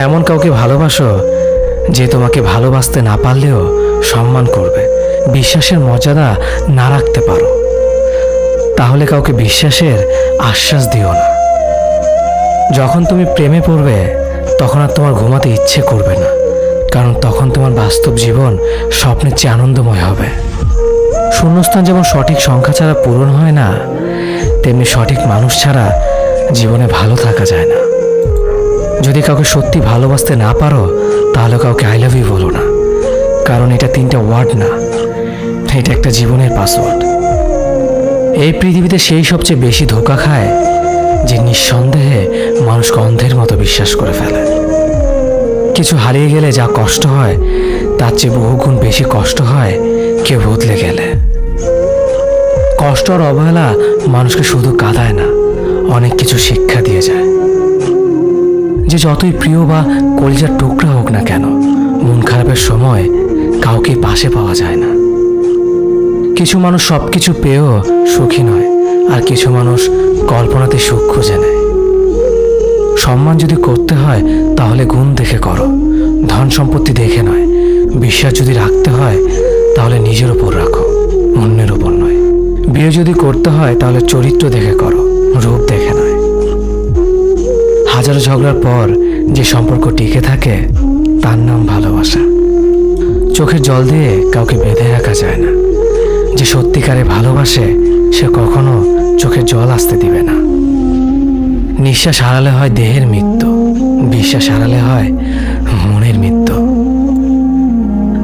এমন কাউকে ভালোবাসো যে তোমাকে ভালোবাসতে না পারলেও সম্মান করবে। বিশ্বাসের মর্যাদা না রাখতে পারো। তাহলে কাউকে বিশ্বাসের আশ্বাস দিও না। যখন তুমি প্রেমে পড়বে, তখন আর তোমার ঘুমাতে ইচ্ছে করবে না, কারণ তখন তোমার বাস্তব জীবন স্বপ্নের চেয়ে আনন্দময় হবে। শূন্যস্থান যেমন সঠিক সংখ্যা ছাড়া পূরণ হয় না, তেমনি সঠিক মানুষ ছাড়া জীবনে ভালো থাকা যায় না। যদি কাউকে সত্যি ভালোবাসতে না পারো, তাহলে কাউকে আই লাভ ইউ বলো না। কারণ এটা তিনটা ওয়ার্ড না। এটা একটা জীবনের পাসওয়ার্ড এই পৃথিবীতে সেই সবচেয়ে বেশি ধোকা খায় যে নিঃসন্দেহে মানুষকে অন্ধের মতো বিশ্বাস করে ফেলে। কিছু হারিয়ে গেলে যা কষ্ট হয়, তার চেয়ে বহুগুণ বেশি কষ্ট হয় কেউ বদলে গেলে। কষ্ট আর অবহেলা মানুষকে শুধু কাঁদায় না, অনেক কিছু শিক্ষা দিয়ে যায়। যে যতই প্রিয় বা কলিজার টুকরা হোক না কেন, মন খারাপের সময় কাউকে পাশে পাওয়া যায় না। কিছু মানুষ সব কিছু পেয়েও সুখী নয়, আর কিছু মানুষ কল্পনাতে সুখ খুঁজে নেয়। সম্মান যদি করতে হয়, তাহলে গুণ দেখে করো। ধন সম্পত্তি দেখে নয়, বিশ্বাস যদি রাখতে হয়, তাহলে নিজের ওপর রাখো, অন্যের ওপর নয়। বিয়ে যদি করতে হয়, তাহলে চরিত্র দেখে করো, রূপ দেখে নয় হাজারো ঝগড়ার পর যে সম্পর্ক টিকে থাকে, তার নাম ভালোবাসা। চোখের জল দিয়ে কাউকে বেঁধে রাখা যায় না। যে সত্যিকারে ভালোবাসে, সে কখনো চোখের জল আসতে দিবে না। নিঃশ্বাস হারালে হয় দেহের মৃত্যু, বিশ্বাস হারালে হয় মনের মৃত্যু।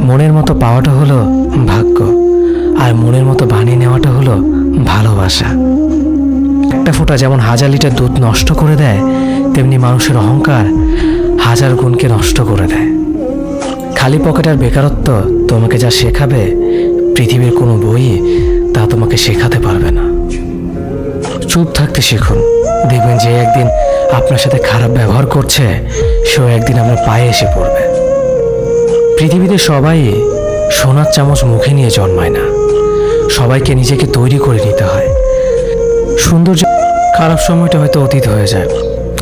মনের মতো পাওয়াটা হলো ভাগ্য, আর মনের মতো বানিয়ে নেওয়াটা হলো ভালোবাসা। একটা ফোঁটা যেমন হাজার লিটার দুধ নষ্ট করে দেয় তেমনি মানুষের অহংকার হাজার গুণকে নষ্ট করে দেয়। খালি পকেট আর বেকারত্ব তোমাকে যা শেখাবে, পৃথিবীর কোনো বই তা তোমাকে শেখাতে পারবে না। চুপ থাকতে শিখুন। দেখবেন যে একদিন আপনার সাথে খারাপ ব্যবহার করছে, সেও একদিন আপনার পায়ে এসে পড়বে। পৃথিবীতে সবাই সোনার চামচ মুখে নিয়ে জন্মায় না। সবাইকে নিজেকে তৈরি করে নিতে হয়। সৌন্দর্য খারাপ সময়টা হয়তো অতীত হয়ে যায়।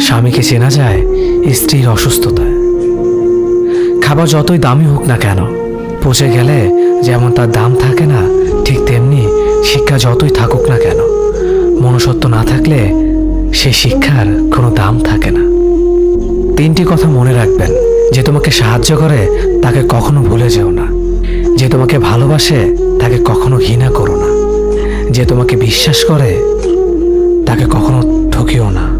স্বামীকে চেনা যায় স্ত্রীর অসুস্থতায়। খাবার যতই দামি হোক না কেন, পচে গেলে যেমন তার দাম থাকে না, ঠিক তেমনি শিক্ষা যতই থাকুক না কেন, মনুষ্যত্ব না থাকলে সে শিক্ষার কোনো দাম থাকে না। তিনটি কথা মনে রাখবেন, যে তোমাকে সাহায্য করে তাকে কখনো ভুলে যেও না। যে তোমাকে ভালোবাসে তাকে কখনো ঘৃণা করো না। যে তোমাকে বিশ্বাস করে তাকে কখনো ঠকিও না।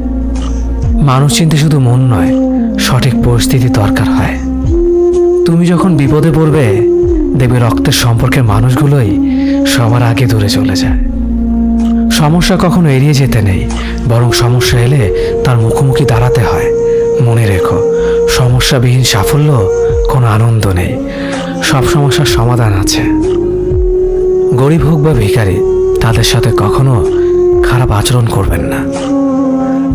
মানুষ চিনতে শুধু মন নয়, সঠিক পরিস্থিতি দরকার হয়। তুমি যখন বিপদে পড়বে, দেখবে রক্তের সম্পর্কের মানুষগুলোই সবার আগে দূরে চলে যায়। সমস্যা কখনো এড়িয়ে যেতে নেই, বরং সমস্যা এলে তার মুখোমুখি দাঁড়াতে হয়। মনে রেখো, সমস্যাবিহীন সাফল্য কোনো আনন্দ নেই, সব সমস্যার সমাধান আছে। গরিব হোক বা ভিখারি, তাদের সাথে কখনো খারাপ আচরণ করবেন না।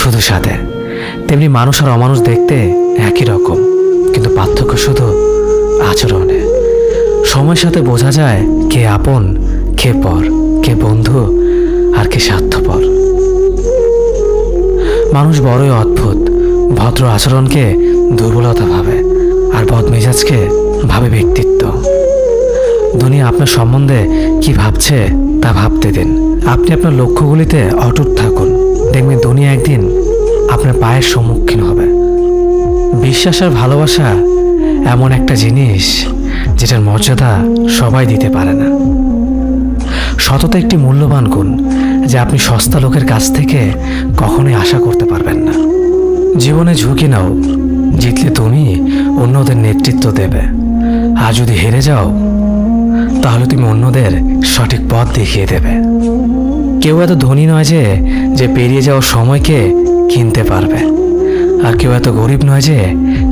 শুধু সাথে। তেমনি মানুষ আর অমানুষ দেখতে একই রকম, কিন্তু পার্থক্য শুধু আচরণে। সময়ের সাথে বোঝা যায় কে আপন, কে পর, কে বন্ধু আর কে স্বার্থপর। মানুষ বড়ই অদ্ভুত, ভদ্র আচরণকে দুর্বলতা ভাবে আর বদমেজাজকে ভাবে ব্যক্তিত্ব। দুনিয়া আপনার সম্বন্ধে কি ভাবছে তা ভাবতে দিন। আপনি আপনার লক্ষ্যগুলিতে অটুট থাকুন। দেখবেন দুনিয়া একদিন আপনার পায়ের সম্মুখীন হবে। বিশ্বাস আর ভালোবাসা এমন একটা জিনিস যেটার মর্যাদা সবাই দিতে পারে না। সততা একটি মূল্যবান গুণ যে আপনি সস্তা লোকের কাছ থেকে কখনোই আশা করতে পারবেন না। জীবনে ঝুঁকি নাও, জিতলে তুমি অন্যদের নেতৃত্ব দেবে। আর যদি হেরে যাও, তাহলে তুমি অন্যদের সঠিক পথ দেখিয়ে দেবে। কেউ এত ধনী নয় যে যে পেরিয়ে যাওয়ার সময়কে কিনতে পারবে। আর কেউ এত গরিব নয় যে,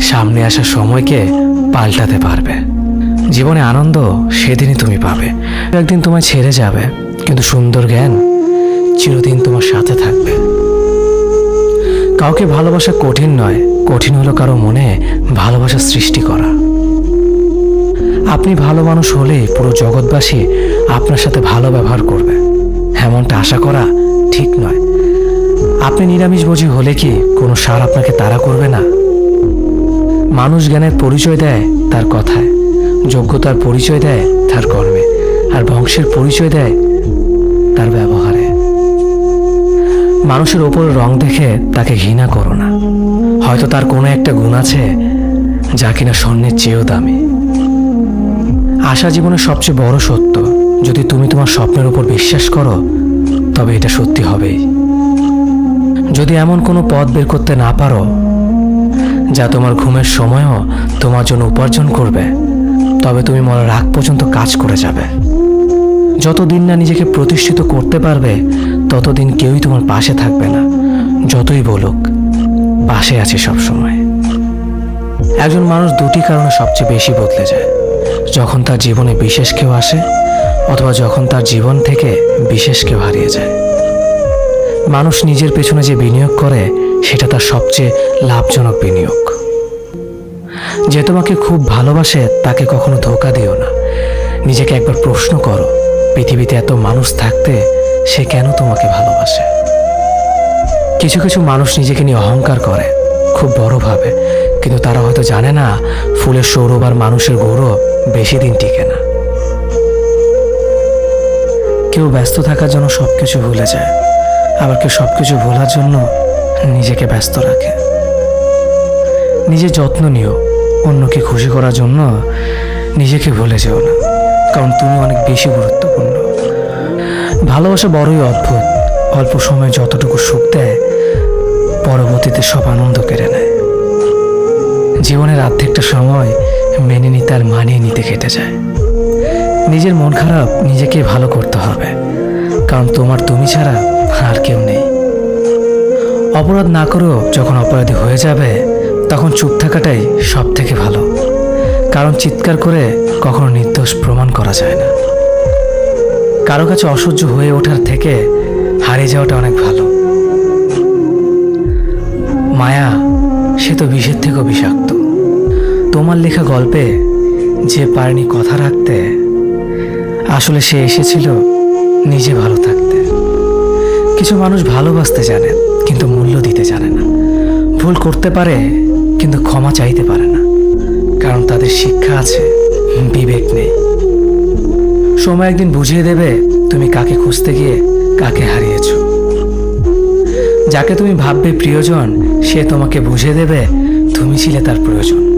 সামনে আসা সময়কে পাল্টাতে পারবে। জীবনে আনন্দ সেদিনই তুমি পাবে। একদিন তোমায় ছেড়ে যাবে, কিন্তু সুন্দর জ্ঞান চিরদিন তোমার সাথে থাকবে। কাউকে ভালোবাসা কঠিন নয়, কঠিন হলো কারও মনে ভালোবাসা সৃষ্টি করা। আপনি ভালো মানুষ হলেই পুরো জগৎবাসী আপনার সাথে ভালো ব্যবহার করবে। এমনটা আশা করা ঠিক নয়। আপনি নিরামিষভোজী হলে কি কোনো সার আপনাকে তাড়া করবে না? মানুষ জ্ঞানের পরিচয় দেয় তার কথায়, যোগ্যতার পরিচয় দেয় তার কর্মে, আর বংশের পরিচয় দেয় তার ব্যবহারে। মানুষের ওপর রং দেখে তাকে ঘৃণা করো না। হয়তো তার কোনো একটা গুণ আছে যা কিনা স্বর্ণের চেয়েও দামি। আশা জীবনের সবচেয়ে বড় সত্য, যদি তুমি তোমার স্বপ্নের উপর বিশ্বাস করো তবে এটা সত্যি হবেই যদি এমন কোনো পথ বের করতে না পারো, যা তোমার ঘুমের সময়ও তোমার জন্য উপার্জন করবে, তবে তুমি মরার আগ পর্যন্ত কাজ করে যাবে। যতদিন না নিজেকে প্রতিষ্ঠিত করতে পারবে, ততদিন কেউই তোমার পাশে থাকবে না, যতই বলুক, পাশে আছে সব সময় একজন মানুষ দুটি কারণে সবচেয়ে বেশি বদলে যায়। যখন তার জীবনে বিশেষ কেউ আসে অথবা যখন তার জীবন থেকে বিশেষ কেউ হারিয়ে যায়। মানুষ নিজের পেছনে যে বিনিয়োগ করে, সেটা তার সবচেয়ে লাভজনক বিনিয়োগ। যে তোমাকে খুব ভালোবাসে, তাকে কখনো ধোকা দিও না। নিজেকে একবার প্রশ্ন করো, পৃথিবীতে এত মানুষ থাকতে সে কেন তোমাকে ভালোবাসে? কিছু কিছু মানুষ নিজেকে নিয়ে অহংকার করে, খুব বড়ভাবে কিন্তু তারা হয়তো জানে না, ফুলের সৌরভ আর মানুষের গৌরব বেশি দিন টিকে না। কেউ ব্যস্ত থাকার জন্য সব কিছু ভুলে যায়। আবার কেউ সব কিছু ভোলার জন্য নিজেকে ব্যস্ত রাখে। নিজের যত্ন নিও, অন্যকে খুশি করার জন্য নিজেকে ভুলে যেও না, কারণ তুমি অনেক বেশি গুরুত্বপূর্ণ। ভালোবাসা বড়ই অদ্ভুত, অল্প সময় যতটুকু সুখ দেয়, পরবর্তীতে সব আনন্দ কেড়ে নেয়। জীবনের অর্ধেকটা সময় মেনে নিতে আর মানিয়ে নিতে কেটে যায়। নিজের মন খারাপ নিজেকে ভালো করতে হবে। কারণ তোমার তুমি ছাড়া আর কেউ নেই। অপরাধ না করেও যখন অপরাধী হয়ে যাবে, তখন চুপ থাকাটাই সব থেকে ভালো। কারণ চিৎকার করে কখনো নির্দোষ প্রমাণ করা যায় না। কারও কাছে অসহ্য হয়ে ওঠার থেকে হারিয়ে যাওয়াটা অনেক ভালো। মায়া, সে তো বিষের থেকেও বিষাক্ত। তোমার লেখা গল্পে যে পারেনি কথা রাখতে আসলে সে এসেছিল নিজে ভালো থাকতে। কিছু মানুষ ভালোবাসতে জানে, কিন্তু মূল্য দিতে জানে না। ভুল করতে পারে, কিন্তু ক্ষমা চাইতে পারে না। কারণ তাদের শিক্ষা আছে, বিবেক নেই। সময় একদিন বুঝিয়ে দেবে, তুমি কাকে খুঁজতে গিয়ে কাকে হারিয়েছ। যাকে তুমি ভাববে প্রিয়জন, সে তোমাকে বুঝিয়ে দেবে, তুমি ছিলে তার প্রয়োজন।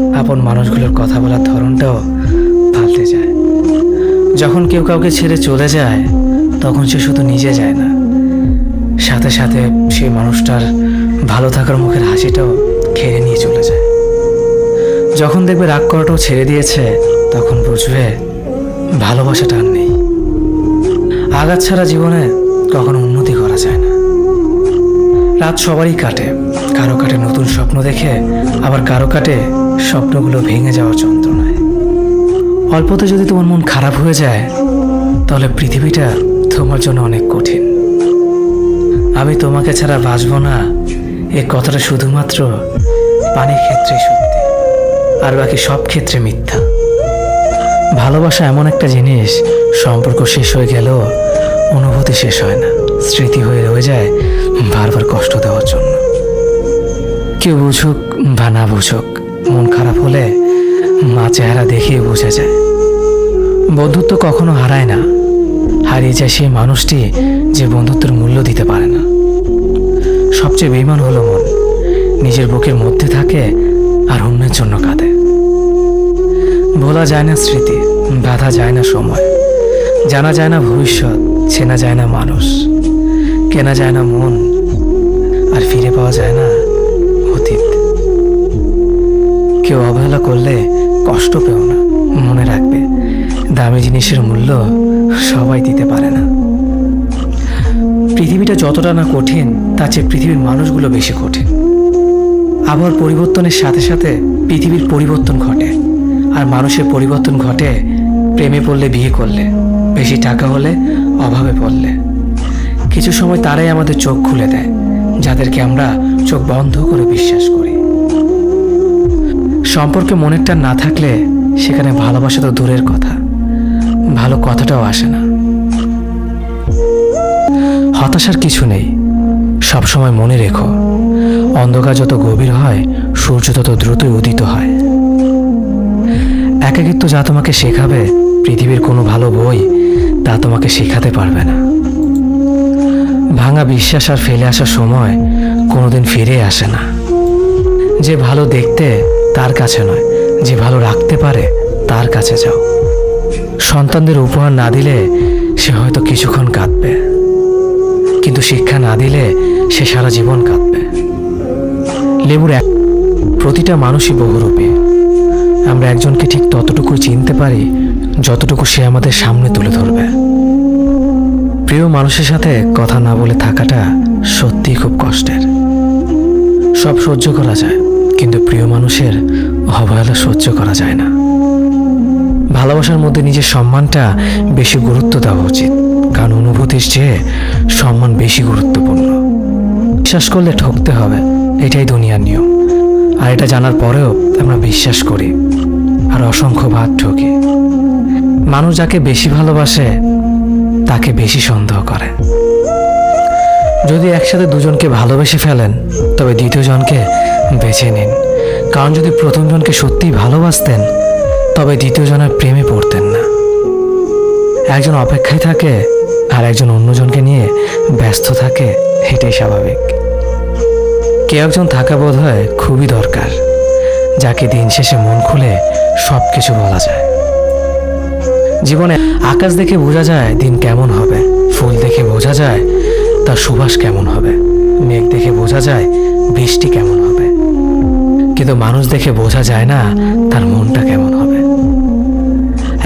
আপন মানুষগুলোর কথা বলার ধরনটাও পাল্টে যায়। যখন কেউ কাউকে ছেড়ে চলে যায়, তখন সে শুধু নিজে যায় না। সাথে সাথে সেই মানুষটার ভালো থাকার মুখের হাসিটাও খেয়ে নিয়ে চলে যায়। যখন দেখবে রাগ করাটাও ছেড়ে দিয়েছে, তখন বুঝবে ভালোবাসাটা আর নেই। আঘাত ছাড়া জীবনে কখনো উন্নতি করা যায় না। রাত সবারই কাটে। কারও কাটে নতুন স্বপ্ন দেখে, আবার কারও কাটে স্বপ্নগুলো ভেঙে যাওয়ার যন্ত্রণায়। অল্পতে যদি তোমার মন খারাপ হয়ে যায়, তাহলে পৃথিবীটা তোমার জন্য অনেক কঠিন। আমি তোমাকে ছাড়া বাঁচব না, এ কথাটা শুধুমাত্র পানির ক্ষেত্রে সত্যি, আর বাকি সব ক্ষেত্রে মিথ্যা। ভালোবাসা এমন একটা জিনিস, সম্পর্ক শেষ হয়ে গেলেও অনুভূতি শেষ হয় না। স্মৃতি হয়ে রয়ে যায় বারবার কষ্ট দেওয়ার জন্য। কেউ বুঝুক বা না বুঝুক মন খারাপ হলে মা চেহারা দেখিয়ে বুঝে যায়। বন্ধুত্ব কখনো হারায় না। হারিয়ে যায় সেই মানুষটি যে বন্ধুত্বের মূল্য দিতে পারে না। সবচেয়ে বেইমান হলো মন। নিজের বুকের মধ্যে থাকে আর অন্যের জন্য কাঁদে। ভোলা যায় না স্মৃতি, বাধা যায় না সময়। জানা যায় না ভবিষ্যৎ, চেনা যায় না মানুষ। কেনা যায় না মন। আর ফিরে পাওয়া যায় না কেউ অবহেলা করলে কষ্ট পেও না, মনে রাখবে। দামি জিনিসের মূল্য সবাই দিতে পারে না। পৃথিবীটা যতটা না কঠিন, তার চেয়ে পৃথিবীর মানুষগুলো বেশি কঠিন। আবহাওয়ার পরিবর্তনের সাথে সাথে পৃথিবীর পরিবর্তন ঘটে। আর মানুষের পরিবর্তন ঘটে প্রেমে পড়লে, বিয়ে করলে। বেশি টাকা হলে, অভাবে পড়লে। কিছু সময় তারাই আমাদের চোখ খুলে দেয়, যাদেরকে আমরা চোখ বন্ধ করে বিশ্বাস করি। সম্পর্কে মনের টান না থাকলে সেখানে ভালোবাসা তো দূরের কথা। ভালো কথাটাও আসে না। হতাশার কিছু নেই। সবসময় মনে রেখো, অন্ধকার যত গভীর হয়, সূর্য তত দ্রুতই উদিত হয়। একাকিত্ব যা তোমাকে শেখাবে, পৃথিবীর কোনো ভালো বই তা তোমাকে শেখাতে পারবে না। ভাঙা বিশ্বাস আর ফেলে আসার সময় কোনোদিন ফিরে আসে না। যে ভালো দেখতে তার কাছে নয়। যে ভালো রাখতে পারে, তার কাছে যাও। সন্তানদের উপহার না দিলে সে হয়তো কিছুক্ষণ কাঁদবে। কিন্তু শিক্ষা না দিলে সে সারা জীবন কাঁদবে। লেবুর এক প্রতিটা মানুষই বহুরূপী। আমরা একজনকে ঠিক ততটুকু চিনতে পারি, যতটুকু সে আমাদের সামনে তুলে ধরবে। প্রিয় মানুষের সাথে কথা না বলে থাকাটা সত্যিই খুব কষ্টের। সব সহ্য করা যায়। কিন্তু প্রিয় মানুষের অবহেলা সহ্য করা যায় না। ভালোবাসার মধ্যে নিজের সম্মানটা বেশি গুরুত্ব দেওয়া উচিত, কারণ অনুভূতির চেয়ে সম্মান বেশি গুরুত্বপূর্ণ। বিশ্বাস করলে ঠকতে হবে, এটাই দুনিয়ার নিয়ম। আর এটা জানার পরেও আমরা বিশ্বাস করি, আর অসংখ্য ভাত ঠকি। মানুষ যাকে বেশি ভালোবাসে, তাকে বেশি সন্দেহ করে। যদি একসাথে দুজনকে ভালোবেসে ফেলেন, তবে দ্বিতীয় জনকে বেছে নিন। কারণ যদি প্রথম জনকে সত্যিই ভালোবাসতেন, তবে দ্বিতীয় জনের প্রেমে পড়তেন না। একজন অপেক্ষায় থাকে আর একজন অন্যজনকে নিয়ে ব্যস্ত থাকে, এটাই স্বাভাবিক। কে একজন থাকা বোধ হয় খুবই দরকার, যাকে দিন শেষে মন খুলে সব কিছু বলা যায়। জীবনে আকাশ দেখে বোঝা যায় দিন কেমন হবে, ফুল দেখে বোঝা যায় তার সুবাস কেমন হবে, মেঘ দেখে বোঝা যায় বৃষ্টি কেমন হবে। কিন্তু মানুষ দেখে বোঝা যায় না তার মনটা কেমন হবে।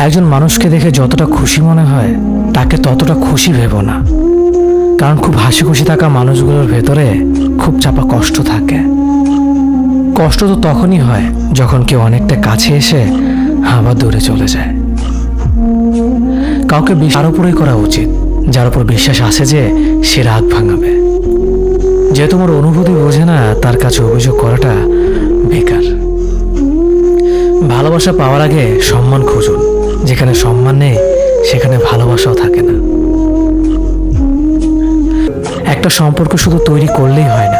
একজন মানুষকে দেখে যতটা খুশি মনে হয়, তাকে ততটা খুশি ভেবো না। কারণ খুব হাসি খুশি থাকা মানুষগুলোর ভেতরে খুব চাপা কষ্ট থাকে। কষ্ট তো তখনই হয় যখন কেউ অনেকটা কাছে এসে আবার দূরে চলে যায়। কাউকে তার উপরেই করা উচিত, যার উপর বিশ্বাস আছে যে সে রাগ ভাঙাবে। যে তোমার অনুভূতি বোঝে না, তার কাছে অভিযোগ করাটা বেকার। ভালোবাসা পাওয়ার আগে সম্মান খুঁজুন। যেখানে সম্মান নেই, সেখানে ভালোবাসাও থাকে না। একটা সম্পর্ক শুধু তৈরি করলেই হয় না,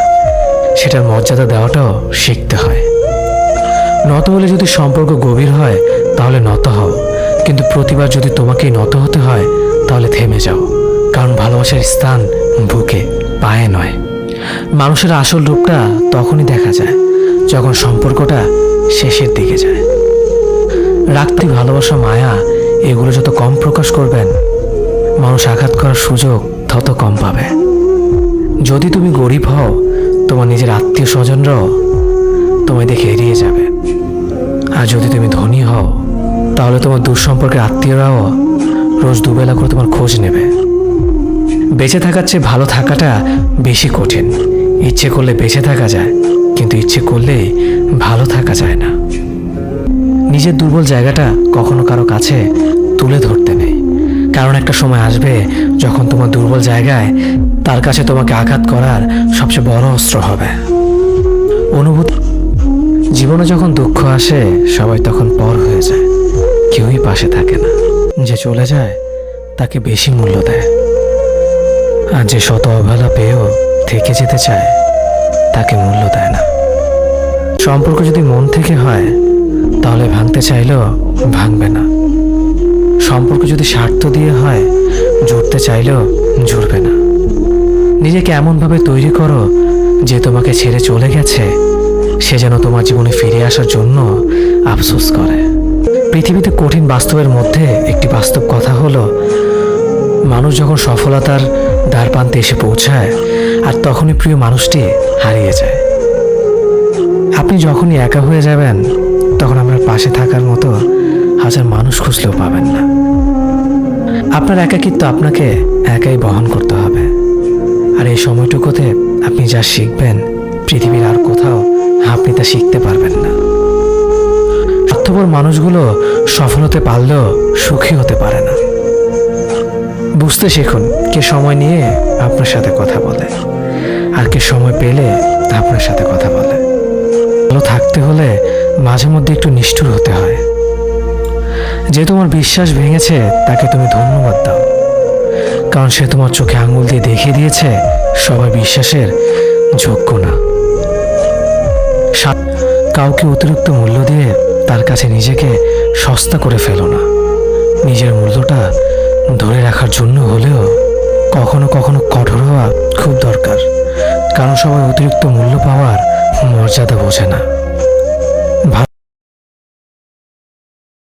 সেটার মর্যাদা দেওয়াটাও শিখতে হয়। নত হলে যদি সম্পর্ক গভীর হয়, তাহলে নত হও। কিন্তু প্রতিবার যদি তোমাকেই নত হতে হয়, তাহলে থেমে যাও। কারণ ভালোবাসার স্থান বুকে, পায়ে নয়। মানুষের আসল রূপটা তখনই দেখা যায়। যখন সম্পর্কটা শেষের দিকে যায়। রাখতে ভালোবাসা, মায়া, এগুলো যত কম প্রকাশ করবেন, মানুষ আঘাত করার সুযোগ তত কম পাবে। যদি তুমি গরিব হও, তোমার নিজের আত্মীয় স্বজনরাও তোমায় দেখে এড়িয়ে যাবে। আর যদি তুমি ধনী হও, তাহলে তোমার দুঃসম্পর্কের আত্মীয়রাও রোজ দুবেলা করে তোমার খোঁজ নেবে। বেঁচে থাকার চেয়ে ভালো থাকাটা বেশি কঠিন। ইচ্ছে করলে বেঁচে থাকা যায়। কিন্তু ইচ্ছে করলে ভালো থাকা যায় না। নিজের দুর্বল জায়গাটা কখনো কারও কাছে তুলে ধরতে নেই। কারণ একটা সময় আসবে যখন তোমার দুর্বল জায়গায় তার কাছে তোমাকে আঘাত করার সবচেয়ে বড় অস্ত্র হবে। অনুভূতি জীবনে যখন দুঃখ আসে, সবাই তখন পর হয়ে যায়। কেউই পাশে থাকে না। যে চলে যায়, তাকে বেশি মূল্য দেয়। আর যে শত অবহেলা পেয়েও থেকে যেতে চায় তাকে মূল্য দেয় না। সম্পর্ক যদি মন থেকে হয়, তাহলে ভাঙতে চাইলেও ভাঙবে না। সম্পর্ক যদি স্বার্থ দিয়ে হয়, জুড়তে চাইলেও জুড়বে না। নিজেকে এমনভাবে তৈরি করো যে তোমাকে ছেড়ে চলে গেছে, সে যেন তোমার জীবনে ফিরে আসার জন্য আফসোস করে। পৃথিবীতে কঠিন বাস্তবের মধ্যে একটি বাস্তব কথা হলো, মানুষ যখন সফলতার দ্বার প্রান্তে এসে পৌঁছায় আর তখনই প্রিয় মানুষটি হারিয়ে যায়। আপনি যখনই একা হয়ে যাবেন, তখন আপনার পাশে থাকার মতো হাজার মানুষ খুঁজলেও পাবেন না। আপনার একাকিত্ব আপনাকে একাই বহন করতে হবে। আর এই সময়টুকুতে আপনি যা শিখবেন, পৃথিবীর আর কোথাও আপনি তা শিখতে পারবেন না। স্বার্থপর মানুষগুলো সফল হতে পারলেও সুখী হতে পারে না। বুঝতে শিখুন কে সময় নিয়ে আপনার সাথে কথা বলে আর কে সময় পেলে আপনার সাথে কথা বলে। ভালো থাকতে হলে মাঝে মধ্যে একটু নিষ্ঠুর হতে হয়। যে তোমার বিশ্বাস ভেঙেছে তাকে তুমি ধন্যবাদ দাও। কারণ সে তোমার চোখে আঙুল দিয়ে দেখিয়ে দিয়েছে সবাই বিশ্বাসের যোগ্য না। কাউকে অতিরিক্ত মূল্য দিয়ে তার কাছে নিজেকে সস্তা করে ফেলো না। নিজের মূল্যটা ধরে রাখার জন্য হলেও কখনো কখনো কঠোর হওয়া খুব দরকার। কারণ সবাই অতিরিক্ত মূল্য পাওয়ার মর্যাদা বোঝে না।